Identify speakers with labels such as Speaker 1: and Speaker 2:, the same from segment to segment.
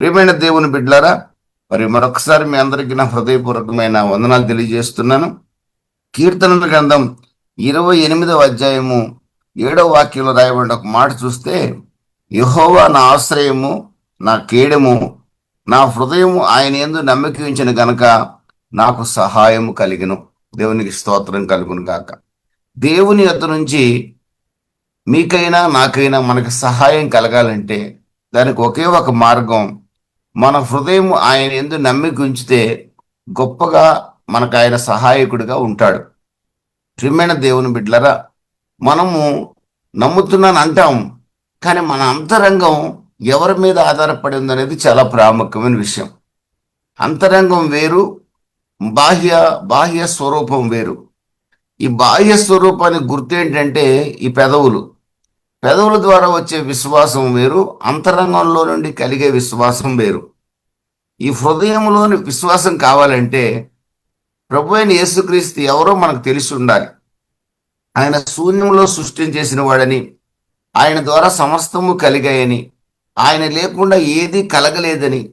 Speaker 1: ప్రియమైన దేవుని బిడ్డలారా మరి మరొకసారి మీ అందరికీ నా హృదయపూర్వకమైన వందనాలు తెలియజేస్తున్నాను. కీర్తనల గ్రంథం ఇరవై ఎనిమిదవ అధ్యాయము ఏడవ వాక్యంలో రాయబడిన ఒక మాట చూస్తే యహోవా నా ఆశ్రయము నా కేడము నా హృదయము ఆయన ఎందు నమ్మకించిన గనక నాకు సహాయము కలిగిను. దేవునికి స్తోత్రం కలుగును గాక. దేవుని యొద్ద నుంచి మీకైనా నాకైనా మనకి సహాయం కలగాలంటే దానికి ఒకే ఒక మార్గం మన హృదయం ఆయన ఎందు నమ్మిక ఉంచితే గొప్పగా మనకు ఆయన సహాయకుడిగా ఉంటాడు. ప్రియమైన దేవుని బిడ్డలరా మనము నమ్ముతున్నాను అంటాం కానీ మన అంతరంగం ఎవరి మీద ఆధారపడి ఉందనేది చాలా ప్రాముఖ్యమైన విషయం. అంతరంగం వేరు బాహ్య బాహ్య స్వరూపం వేరు. ఈ బాహ్య స్వరూపానికి గుర్తు ఏంటంటే ఈ పెదవులు. పెదవుల ద్వారా వచ్చే విశ్వాసం వేరు అంతరంగంలో నుండి కలిగే విశ్వాసం వేరు. ఈ హృదయంలోని విశ్వాసం కావాలంటే ప్రభు అయిన యేసుక్రీస్తు ఎవరో మనకు తెలిసి ఉండాలి. ఆయన శూన్యంలో సృష్టించేసిన వాడని ఆయన ద్వారా సమస్తము కలిగాయని ఆయన లేకుండా ఏది కలగలేదని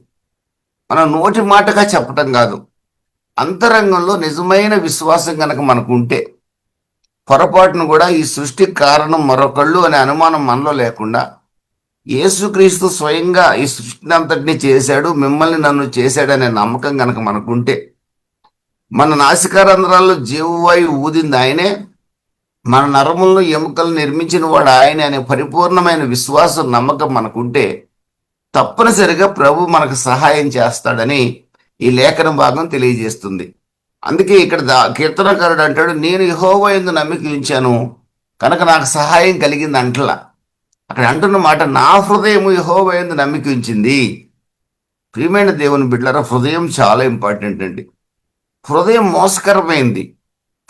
Speaker 1: మన నోటి మాటగా చెప్పటం కాదు. అంతరంగంలో నిజమైన విశ్వాసం కనుక మనకు ఉంటే పొరపాటును కూడా ఈ సృష్టికి కారణం మరొకళ్ళు అనే అనుమానం మనలో లేకుండా యేసుక్రీస్తు స్వయంగా ఈ సృష్టిని అంతటినీ చేశాడు మిమ్మల్ని నన్ను చేశాడనే నమ్మకం కనుక మనకుంటే మన నాసికారంధ్రాల్లో జీవవాయువు ఊదింది ఆయనే మన నరములను ఎముకలు నిర్మించిన వాడు ఆయన అనే పరిపూర్ణమైన విశ్వాసం నమ్మకం మనకుంటే తప్పనిసరిగా ప్రభు మనకు సహాయం చేస్తాడని ఈ లేఖన భాగం తెలియజేస్తుంది. అందుకే ఇక్కడ దా కీర్తనకారుడు అంటాడు నేను యహోవా ఎందు నమ్మిక ఉంచాను కనుక నాకు సహాయం కలిగింది అంటలా. అక్కడ అంటున్న మాట నా హృదయము యహోవా ఎందు నమ్మిక ఉంచింది ప్రియమైన దేవుని బిడ్డల హృదయం చాలా ఇంపార్టెంట్ అండి. హృదయం మోసకరమైంది.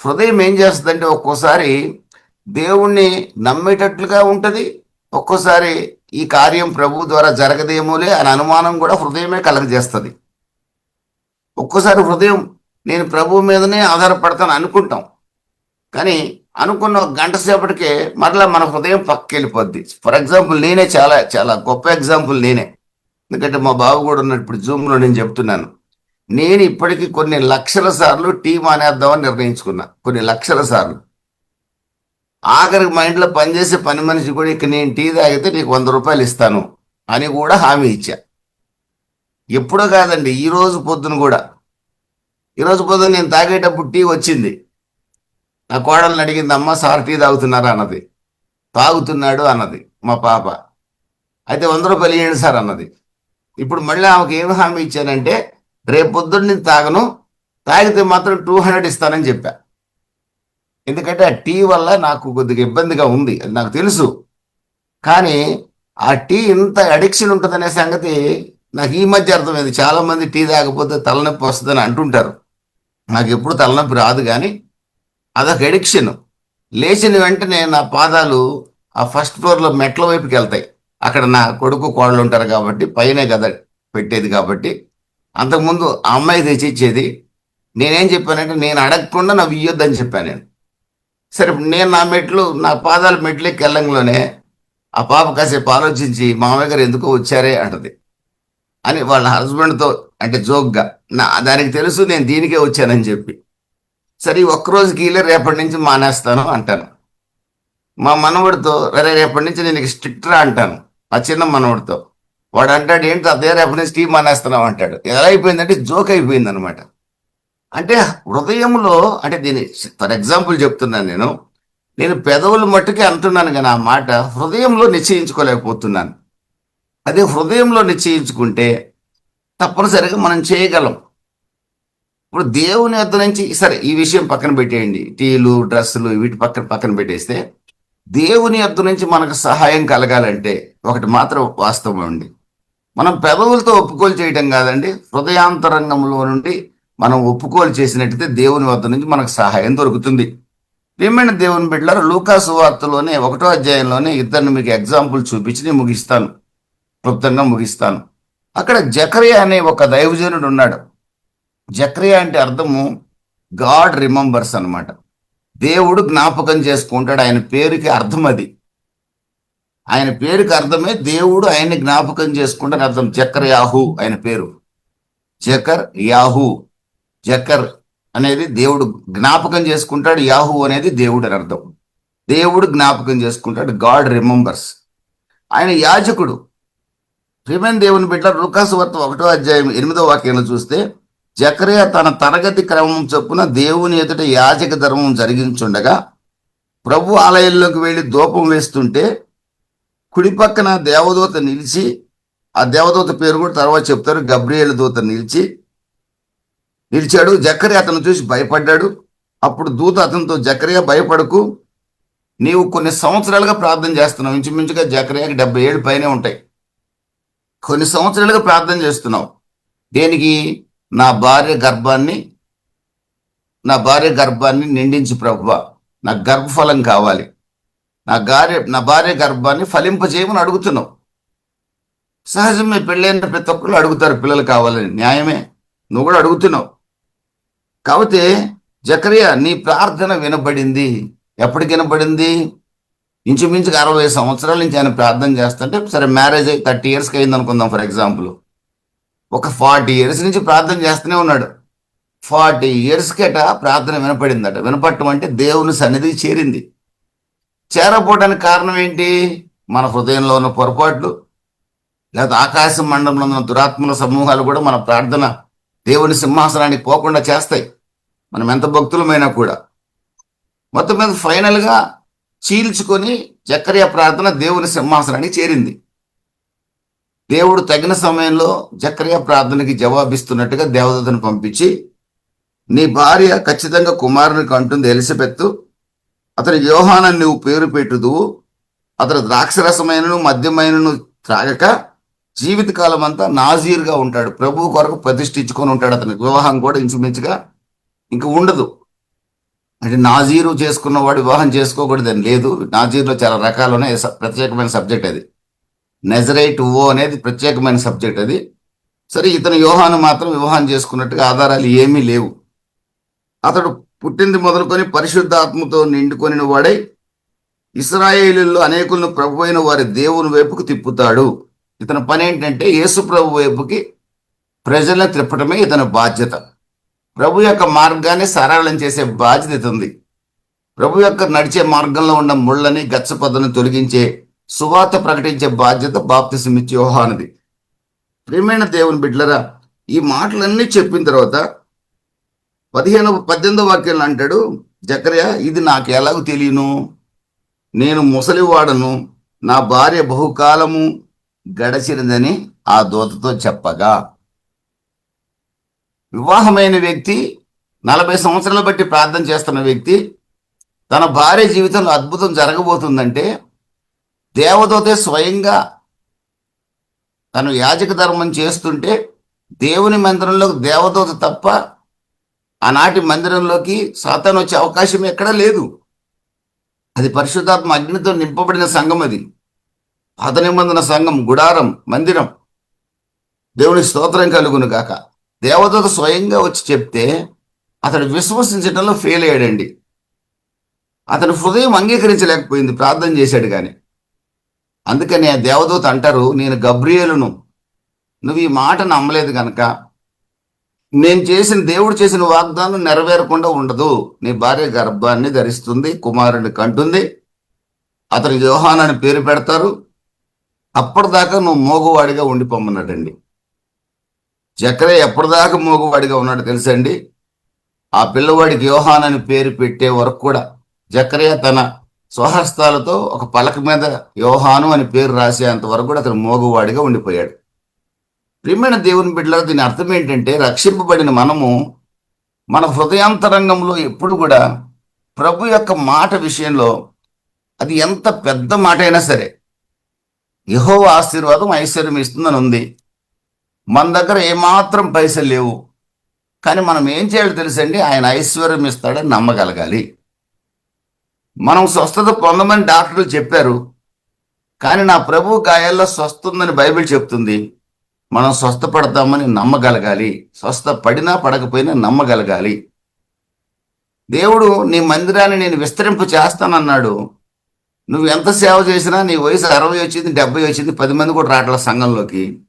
Speaker 1: హృదయం ఏం చేస్తుందంటే ఒక్కోసారి దేవుణ్ణి నమ్మేటట్లుగా ఉంటుంది. ఒక్కోసారి ఈ కార్యం ప్రభు ద్వారా జరగదేమోలే అని అనుమానం కూడా హృదయమే కలగజేస్తుంది. ఒక్కోసారి హృదయం నేను ప్రభువు మీదనే ఆధారపడతాను అనుకుంటాం. కానీ అనుకున్న గంట సేపటికే మరలా మన హృదయం పక్కకెళ్ళిపోద్ది ఫర్ ఎగ్జాంపుల్ నేనే చాలా చాలా గొప్ప ఎగ్జాంపుల్ నేనే. ఎందుకంటే మా బాబు కూడా ఉన్నాడు ఇప్పుడు జూమ్లో నేను చెప్తున్నాను. నేను ఇప్పటికీ కొన్ని లక్షల సార్లు టీ మానేద్దామని నిర్ణయించుకున్నా. కొన్ని లక్షల సార్లు. ఆఖరికి మా ఇంట్లో పనిచేసే పని మనిషి కూడా ఇక నేను టీ తాగితే నీకు వంద రూపాయలు ఇస్తాను అని కూడా హామీ ఇచ్చా. ఎప్పుడో కాదండి ఈ రోజు పొద్దున కూడా. ఈరోజు పొద్దున నేను తాగేటప్పుడు టీ వచ్చింది. నా కోడల్ని అడిగింది అమ్మ సార్ టీ తాగుతున్నారా? అన్నది. తాగుతున్నాడు అన్నది మా పాప. అయితే వంద రూపాయలు ఇవ్వండి సార్ అన్నది. ఇప్పుడు మళ్ళీ ఆమెకు ఏం హామీ ఇచ్చానంటే రేపు పొద్దున్న నేను తాగను తాగితే మాత్రం టూ హండ్రెడ్ ఇస్తానని చెప్పా. ఎందుకంటే ఆ టీ వల్ల నాకు కొద్దిగా ఇబ్బందిగా ఉంది అది నాకు తెలుసు. కానీ ఆ టీ ఇంత అడిక్షన్ ఉంటుందనే సంగతి నాకు ఈ మధ్య అర్థమైంది. చాలామంది టీ తాగకపోతే తలనొప్పి వస్తుందని అంటుంటారు. నాకు ఎప్పుడు తలనొప్పి రాదు కానీ అదొక ఎడిక్షన్. లేచిన వెంటనే నా పాదాలు ఆ ఫస్ట్ ఫ్లోర్లో మెట్ల వైపుకి వెళ్తాయి. అక్కడ నా కొడుకు కోడలు ఉంటారు కాబట్టి పైనే కదా పెట్టేది కాబట్టి. అంతకుముందు ఆ అమ్మాయి తెచ్చి ఇచ్చేది నేనేం చెప్పానంటే నేను అడగకుండా నాకు ఇయ్యొద్దని చెప్పాను నేను. సరే నేను నా మెట్లు నా పాదాలు మెట్లు ఎక్కి వెళ్ళంలోనే ఆ పాప కాసేపు ఆలోచించి మామయ్య గారు ఎందుకో వచ్చారే అంటది. అని వాళ్ళ హస్బెండ్తో అంటే జోక్గా. నా దానికి తెలుసు నేను దీనికే వచ్చానని చెప్పి. సరే ఒక్కరోజు ఒక్కరోజుకి రేపటి నుంచి మానేస్తాను అంటాను. మా మనవడితో రే రేపటి నుంచి నేను స్ట్రిక్ట్ రా అంటాను. ఆ చిన్న మనవడితో. వాడు అంటాడు ఏంటి అదే రేపటి నుంచి టీ మానేస్తున్నావు అంటాడు. ఎలా అయిపోయిందంటే జోక్ అయిపోయింది అనమాట అంటే హృదయంలో అంటే దీని ఫర్ ఎగ్జాంపుల్ చెప్తున్నాను నేను. నేను పెదవులు మట్టుకే అంటున్నాను కానీ ఆ మాట హృదయంలో నిశ్చయించుకోలేకపోతున్నాను. అదే హృదయంలో నిశ్చయించుకుంటే తప్పనిసరిగా మనం చేయగలం. ఇప్పుడు దేవుని వద్ద నుంచి సరే ఈ విషయం పక్కన పెట్టేయండి. టీలు డ్రెస్సులు వీటి పక్కన పక్కన పెట్టేస్తే దేవుని వద్ద నుంచి మనకు సహాయం కలగాలంటే ఒకటి మాత్రం వాస్తవం అండి. మనం పెదవులతో ఒప్పుకోలు చేయటం కాదండి. హృదయాంతరంగంలో నుండి మనం ఒప్పుకోలు చేసినట్టయితే దేవుని వద్ద నుంచి మనకు సహాయం దొరుకుతుంది. ప్రియమైన దేవుని బిడ్డలారు లూకాసు వార్తలోనే ఒకటో అధ్యాయంలోనే ఇద్దరిని మీకు ఎగ్జాంపుల్ చూపించి నేను ముగిస్తాను. క్లుప్తంగా ముగిస్తాను. అక్కడ జకరియా అనే ఒక దైవజనుడు ఉన్నాడు. జక్రియా అంటే అర్థము గాడ్ రిమెంబర్స్ అన్నమాట. దేవుడు జ్ఞాపకం చేసుకుంటాడు. ఆయన పేరుకి అర్థం అది. ఆయన పేరుకి అర్థమే దేవుడు ఆయన్ని జ్ఞాపకం చేసుకుంటాడు అర్థం. జకర్ యాహు ఆయన పేరు. జకర్ యాహు జకర్ అనేది దేవుడు జ్ఞాపకం చేసుకుంటాడు. యాహు అనేది దేవుడు అని అర్థం. దేవుడు జ్ఞాపకం చేసుకుంటాడు. God remembers. ఆయన యాజకుడు. ప్రియమైన దేవుని బిడ్డ లుకాసు వార్త ఒకటో అధ్యాయం ఎనిమిదో వాక్యంలో చూస్తే జకరియా తన తరగతి క్రమం చొప్పున దేవుని ఎదుట యాజక ధర్మం జరిగించుండగా ప్రభు ఆలయంలోకి వెళ్ళి ధూపం వేస్తుంటే కుడి పక్కన దేవదూత నిలిచి ఆ దేవదూత పేరు కూడా తర్వాత చెప్తారు గబ్రియేలు దూత నిలిచి నిలిచాడు. జకరియా అతను చూసి భయపడ్డాడు. అప్పుడు దూత అతనితో జకరియా భయపడకు నీవు కొన్ని సంవత్సరాలుగా ప్రార్థన చేస్తున్నావు. ఇంచుమించుగా జకరియాకి డెబ్బై ఏళ్ళు పైనే ఉంటాయి. కొన్ని సంవత్సరాలుగా ప్రార్థన చేస్తున్నావు. దేనికి? నా భార్య గర్భాన్ని నా భార్య గర్భాన్ని నిండించి ప్రభువ. నా గర్భఫలం కావాలి. నా భార్య నా భార్య గర్భాన్ని ఫలింపజేయమని అడుగుతున్నావు. సహజమే పెళ్ళైన ప్రతి ఒక్కరు అడుగుతారు పిల్లలు కావాలని. న్యాయమే. నువ్వు కూడా అడుగుతున్నావు. కాబట్టి జకరియా నీ ప్రార్థన వినబడింది. ఎప్పటికి వినబడింది? ఇంచుమించుగా అరవై సంవత్సరాల నుంచి ఆయన ప్రార్థన చేస్తుంటే సరే మ్యారేజ్ అయ్యి థర్టీ ఇయర్స్కి అయింది అనుకుందాం ఫర్ ఎగ్జాంపుల్ ఒక ఫార్టీ ఇయర్స్ నుంచి ప్రార్థన చేస్తూనే ఉన్నాడు. ఫార్టీ ఇయర్స్కి ప్రార్థన వినపడిందట. వినపడటం అంటే దేవుని సన్నిధి చేరింది. చేరపోవడానికి కారణం ఏంటి? మన హృదయంలో ఉన్న పొరపాట్లు లేదా ఆకాశ మండలంలో ఉన్న దురాత్మల సమూహాలు కూడా మన ప్రార్థన దేవుని సింహాసనానికి పోకుండా చేస్తాయి. మనం ఎంత భక్తులమైనా కూడా. మొత్తం మీద ఫైనల్గా చీల్చుకొని చక్రియ ప్రార్థన దేవుని సింహాసనానికి చేరింది. దేవుడు తగిన సమయంలో జక్రియ ప్రార్థనకి జవాబిస్తున్నట్టుగా దేవదతను పంపించి నీ భార్య ఖచ్చితంగా కుమారునికి అంటుంది ఎలిసబెత్తు అతని వ్యూహానాన్ని నువ్వు పేరు పెట్టుదువు అతను ద్రాక్షరసమైనను మద్యమైనను త్రాగక జీవితకాలం అంతా నాజీర్గా ఉంటాడు. ప్రభు కొరకు ప్రతిష్ఠించుకొని ఉంటాడు. అతని వివాహం కూడా ఇంచుమించుగా ఇంక ఉండదు. అంటే నాజీరు చేసుకున్నవాడు వివాహం చేసుకోకూడదని లేదు. నాజీరులో చాలా రకాలు ఉన్నాయి ప్రత్యేకమైన సబ్జెక్ట్ అది. నెజరైట్ ఓ అనేది ప్రత్యేకమైన సబ్జెక్ట్ అది. సరే ఇతను యోహాను మాత్రం వివాహం చేసుకున్నట్టుగా ఆధారాలు ఏమీ లేవు. అతడు పుట్టింది మొదలుకొని పరిశుద్ధాత్మతో నిండుకొని వాడై ఇస్రాయేలీల్లో అనేకులను ప్రభు అయిన వారి దేవుని వైపుకు తిప్పుతాడు. ఇతని పని ఏంటంటే యేసు ప్రభు వైపుకి ప్రజలను తిప్పటమే ఇతని బాధ్యత. ప్రభు యొక్క మార్గాన్ని సరళం చేసే బాధ్యత ఉంది. ప్రభు యొక్క నడిచే మార్గంలో ఉన్న ముళ్ళని గచ్చపొదను తొలగించే సువార్త ప్రకటించే బాధ్యత బాప్తిసమిచ్చి యోహానుది. ప్రియమైన దేవుని బిడ్డలరా ఈ మాటలన్నీ చెప్పిన తర్వాత పదిహేను పద్దెనిమిదో వాక్యంలో అంటాడు జకర్య ఇది నాకు ఎలాగో తెలియను. నేను ముసలివాడను. నా భార్య బహుకాలము గడచినదని ఆ దూతతో చెప్పగా. వివాహమైన వ్యక్తి నలభై సంవత్సరాల బట్టి ప్రార్థన చేస్తున్న వ్యక్తి తన భార్య జీవితంలో అద్భుతం జరగబోతుందంటే దేవదూతే స్వయంగా తను యాజక ధర్మం చేస్తుంటే దేవుని మందిరంలో దేవదూత తప్ప ఆనాటి మందిరంలోకి సాతాను వచ్చే అవకాశం ఎక్కడా లేదు. అది పరిశుద్ధాత్మ అగ్నితో నింపబడిన సంఘం అది. పాత నిబంధన సంఘం గుడారం మందిరం. దేవుని స్తోత్రం కలుగును కాక దేవదూత స్వయంగా వచ్చి చెప్తే అతడు విశ్వసించడంలో ఫెయిల్ అయ్యాడండి. అతను హృదయం అంగీకరించలేకపోయింది ప్రార్థన చేశాడు కానీ అందుకని ఆ దేవదూత అంటారు నేను గబ్రియేలును నువ్వు ఈ మాట నమ్మలేదు కనుక నేను చేసిన దేవుడు చేసిన వాగ్దానం నెరవేరకుండా ఉండదు. నీ భార్య గర్భాన్ని ధరిస్తుంది కుమారుని కంటుంది అతనికి యోహాన్ అని పేరు పెడతారు అప్పటిదాకా నువ్వు మోగవాడిగా ఉండిపోమన్నాడండి. జకరే ఎప్పటిదాకా మూగవాడిగా ఉన్నాడు తెలుసండి? ఆ పిల్లవాడికి యోహాన్ అని పేరు పెట్టే వరకు కూడా జక్రయ్య తన స్వహస్తాలతో ఒక పలక మీద యోహాను అని పేరు రాసేంత వరకు కూడా అతను మోగువాడిగా ఉండిపోయాడు. ప్రియమైన దేవుని బిడ్డల దీని అర్థం ఏంటంటే రక్షింపబడిన మనము మన హృదయాంతరంగంలో ఎప్పుడు కూడా ప్రభు యొక్క మాట విషయంలో అది ఎంత పెద్ద మాట అయినా సరే యహో ఆశీర్వాదం ఐశ్వర్యం ఇస్తుందని ఉంది. మన దగ్గర ఏమాత్రం పైసలు లేవు. కానీ మనం ఏం చేయాలో తెలుసండి? ఆయన ఐశ్వర్యం ఇస్తాడని నమ్మగలగాలి. మనం స్వస్థత పొందమని డాక్టర్లు చెప్పారు. కానీ నా ప్రభు గాయాల్లో స్వస్థ ఉందని బైబిల్ చెప్తుంది. మనం స్వస్థపడతామని నమ్మగలగాలి. స్వస్థ పడినా పడకపోయినా నమ్మగలగాలి. దేవుడు నీ మందిరాన్ని నేను విస్తరింపు చేస్తానన్నాడు. నువ్వు ఎంత సేవ చేసినా నీ వయసు అరవై వచ్చింది డెబ్బై వచ్చింది పది మంది కూడా రావట్ల సంఘంలోకి.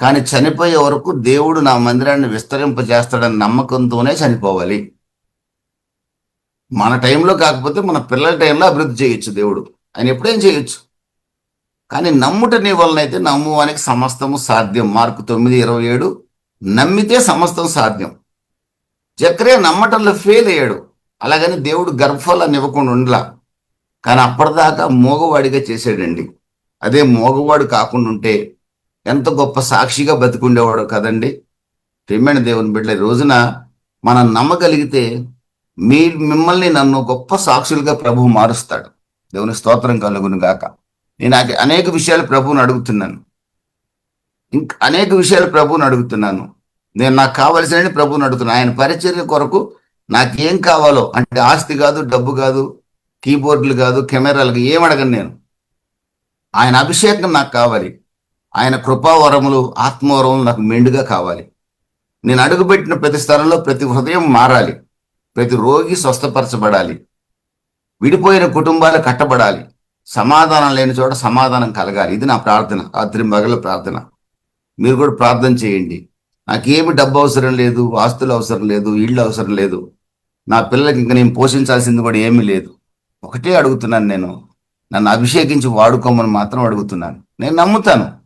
Speaker 1: కానీ చనిపోయే వరకు దేవుడు నా మందిరాన్ని విస్తరింపజేస్తాడని నమ్మకంతోనే చనిపోవాలి. మన టైంలో కాకపోతే మన పిల్లల టైంలో అభివృద్ధి చేయొచ్చు దేవుడు. ఆయన ఎప్పుడేం చేయొచ్చు. కానీ నమ్ముట నీ వలనైతే నమ్మువానికి సమస్తము సాధ్యం. మార్కు తొమ్మిది ఇరవై ఏడు. నమ్మితే సమస్తం సాధ్యం. జక్రే నమ్మటంలో ఫెయిల్ అయ్యాడు. అలాగని దేవుడు గర్భఫలాన్ని ఇవ్వకుండా ఉండలా. కానీ అప్పటిదాకా మోగవాడిగా చేసాడండి అదే మోగవాడు కాకుండా ఉంటే ఎంత గొప్ప సాక్షిగా బతికుండేవాడు కదండి. ప్రేమైన దేవుని బిడ్డ ఈ రోజున మనం నమ్మగలిగితే మీ మిమ్మల్ని నన్ను గొప్ప సాక్షులుగా ప్రభువు మారుస్తాడు. దేవుని స్తోత్రం కలుగును గాక. నేను అనేక విషయాలు ప్రభువుని అడుగుతున్నాను. ఇంకా అనేక విషయాలు ప్రభువుని అడుగుతున్నాను. నేను నాకు కావలసిన ప్రభువుని అడుగుతున్నాను. ఆయన పరిచర్య కొరకు నాకేం కావాలో అంటే ఆస్తి కాదు డబ్బు కాదు కీబోర్డులు కాదు కెమెరాలు ఏం అడగను నేను. ఆయన అభిషేకం నాకు కావాలి. ఆయన కృపావరములు ఆత్మవరములు నాకు మెండుగా కావాలి. నేను అడుగుపెట్టిన ప్రతి స్థలంలో ప్రతి హృదయం మారాలి. ప్రతి రోగి స్వస్థపరచబడాలి. విడిపోయిన కుటుంబాలు కట్టబడాలి. సమాధానం లేని చోట సమాధానం కలగాలి. ఇది నా ప్రార్థన రాత్రి మగల ప్రార్థన. మీరు కూడా ప్రార్థన చేయండి. నాకేమి డబ్బు అవసరం లేదు ఆస్తులు అవసరం లేదు ఇళ్ళు అవసరం లేదు. నా పిల్లలకి ఇంకా నేను పోషించాల్సింది కూడా ఏమీ లేదు. ఒకటే అడుగుతున్నాను నేను. నన్ను అభిషేకించి వాడుకోమని మాత్రం అడుగుతున్నాను. నేను నమ్ముతాను.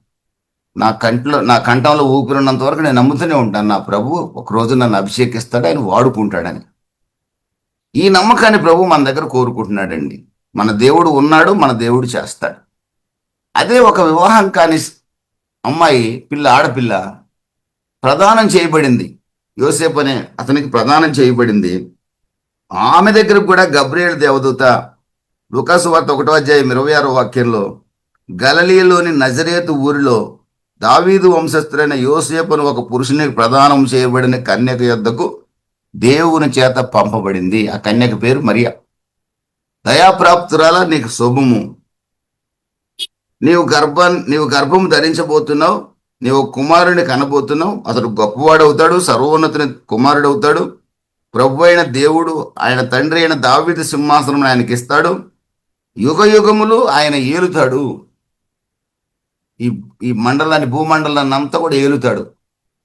Speaker 1: నా కంట్లో నా కంఠంలో ఊపిరి ఉన్నంత వరకు నేను నమ్ముతూనే ఉంటాను. నా ప్రభు ఒక రోజు నన్ను అభిషేకిస్తాడు ఆయన వాడుకుంటాడని. ఈ నమ్మకాన్ని ప్రభు మన దగ్గర కోరుకుంటున్నాడండి. మన దేవుడు ఉన్నాడు మన దేవుడు చేస్తాడు. అదే ఒక వివాహం కాని అమ్మాయి పిల్ల ఆడపిల్ల ప్రదానం చేయబడింది. యోసేపు అనే అతనికి ప్రదానం చేయబడింది. ఆమె దగ్గర కూడా గబ్రియేల్ దేవదూత లుకాసు వార్త ఒకటో అధ్యాయం ఇరవై ఆరో వాక్యంలో గలలీలోని నజరేతు ఊరిలో దావీదు వంశస్థులైన యోసేపును ఒక పురుషునికి ప్రదానం చేయబడిన కన్యక యొద్దకు దేవుని చేత పంపబడింది. ఆ కన్యక పేరు మరియా. దయాప్రాప్తురాల నీకు శుభము. నీవు గర్భం నీవు గర్భం ధరించబోతున్నావు. నీవు కుమారుని కనబోతున్నావు. అతడు గొప్పవాడవుతాడు సర్వోన్నతుని కుమారుడవుతాడు. ప్రభు అయిన దేవుడు ఆయన తండ్రి అయిన దావీదు సింహాసనం ఆయనకి ఇస్తాడు యుగ యుగములు ఆయన ఏలుతాడు. ఈ ఈ మండలాన్ని భూమండలాన్ని అంతా కూడా ఏలుతాడు.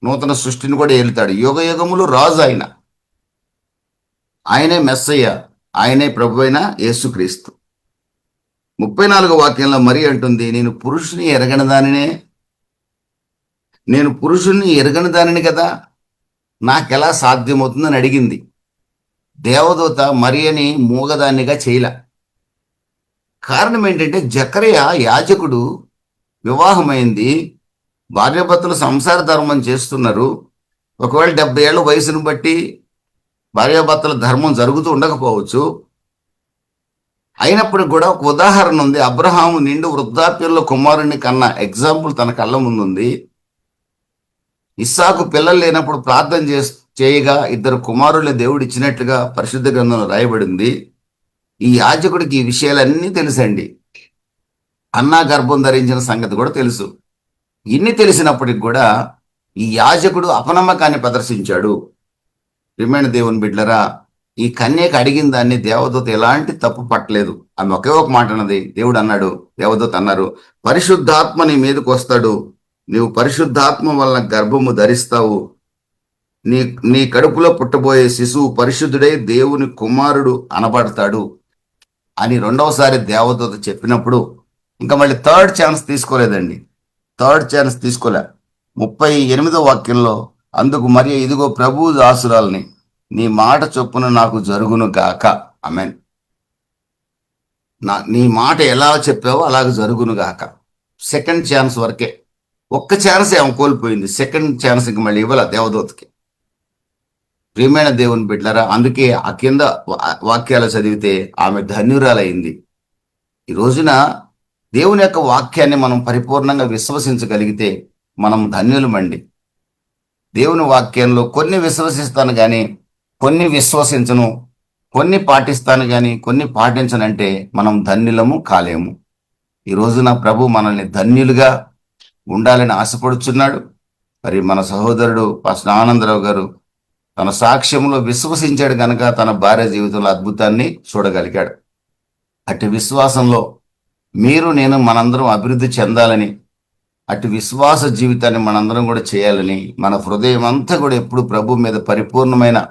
Speaker 1: నూతన సృష్టిని కూడా ఏలుతాడు. యుగ యుగములు రాజు ఆయన ఆయనే మెస్సయ్య ఆయనే ప్రభు అయిన యేసుక్రీస్తు. ముప్పై నాలుగో వాక్యంలో మరి అంటుంది నేను పురుషుని ఎరగని దానినే నేను పురుషుణ్ణి ఎరగని దానిని కదా నాకెలా సాధ్యమవుతుందని అడిగింది. దేవదూత మరియని మూగదాన్నిగా చేయలే. కారణం ఏంటంటే జకరయ యాజకుడు వివాహమైంది. భార్యాభర్తలు సంసార ధర్మం చేస్తున్నారు. ఒకవేళ డెబ్బై ఏళ్ళ వయసును బట్టి భార్యాభర్తల ధర్మం జరుగుతూ ఉండకపోవచ్చు. అయినప్పుడు కూడా ఒక ఉదాహరణ ఉంది. అబ్రహాము నిండు వృద్ధాప్యంలో కుమారుని కన్నా ఎగ్జాంపుల్ తన కళ్ళ ముందుంది. ఇస్సాకు పిల్లలు లేనప్పుడు ప్రార్థన చే చేయగా ఇద్దరు కుమారులు దేవుడు ఇచ్చినట్లుగా పరిశుద్ధ గ్రంథంలో రాయబడింది. ఈ యాజకుడికి ఈ విషయాలన్నీ తెలుసండి. అన్నా గర్భం ధరించిన సంగతి కూడా తెలుసు. ఇన్ని తెలిసినప్పటికి కూడా ఈ యాజకుడు అపనమ్మకాన్ని ప్రదర్శించాడు. రిమైండ్ దేవుని బిడ్లరా ఈ కన్యకు అడిగిన దాన్ని దేవదూత ఎలాంటి తప్పు పట్టలేదు. ఆమె ఒకే ఒక మాట అన్నది. దేవుడు అన్నాడు దేవదూత అన్నారు పరిశుద్ధాత్మ నీ మీదకి వస్తాడు. నీవు పరిశుద్ధాత్మ వలన గర్భము ధరిస్తావు. నీ నీ కడుపులో పుట్టబోయే శిశువు పరిశుద్ధుడై దేవుని కుమారుడు అనబడతాడు. అని రెండవసారి దేవదూత చెప్పినప్పుడు ఇంకా మళ్ళీ థర్డ్ ఛాన్స్ తీసుకోలేదండి. థర్డ్ ఛాన్స్ తీసుకోలే. ముప్పై ఎనిమిదో వాక్యంలో అందుకు మరి ఇదిగో ప్రభు దాసురాల్ని నీ మాట చొప్పున నాకు జరుగును గాక. అమెన్ నా నీ మాట ఎలా చెప్పావో అలాగ జరుగును గాక. సెకండ్ ఛాన్స్ వరకే. ఒక్క ఛాన్స్ ఆమె కోల్పోయింది. సెకండ్ ఛాన్స్ ఇంక మళ్ళీ ఇవ్వాల దేవదూతకి. ప్రియమైన దేవుని బిడ్డలారా అందుకే ఆ కింద వా- వాక్యాలు చదివితే ఆమె ధన్యురాలైంది. ఈ రోజున దేవుని యొక్క వాక్యాన్ని మనం పరిపూర్ణంగా విశ్వసించగలిగితే మనం ధన్యులమండి. దేవుని వాక్యంలో కొన్ని విశ్వసిస్తాను కానీ కొన్ని విశ్వసించను కొన్ని పాటిస్తాను కానీ కొన్ని పాటించనంటే మనం ధన్యులము కాలేము. ఈ రోజున ప్రభు మనల్ని ధన్యులుగా ఉండాలని ఆశపడుచున్నాడు. మరి మన సహోదరుడు పాస్టర్ ఆనందరావు గారు తన సాక్ష్యంలో విశ్వసించాడు కనుక తన భార్య జీవితంలో అద్భుతాన్ని చూడగలిగాడు. అట్టి విశ్వాసంలో మీరు నేను మనందరం అభివృద్ధి చెందాలని అటు విశ్వాస జీవితాన్ని మనందరం కూడా చేయాలని మన హృదయం అంతా కూడా ఎప్పుడు ప్రభు మీద పరిపూర్ణమైన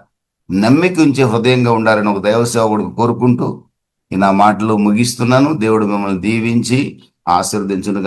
Speaker 1: నమ్మిక ఉంచే హృదయంగా ఉండాలని ఒక దైవ సేవకుడు కోరుకుంటూ నా మాటలు ముగిస్తున్నాను. దేవుడు మిమ్మల్ని దీవించి ఆశీర్వదించునుగా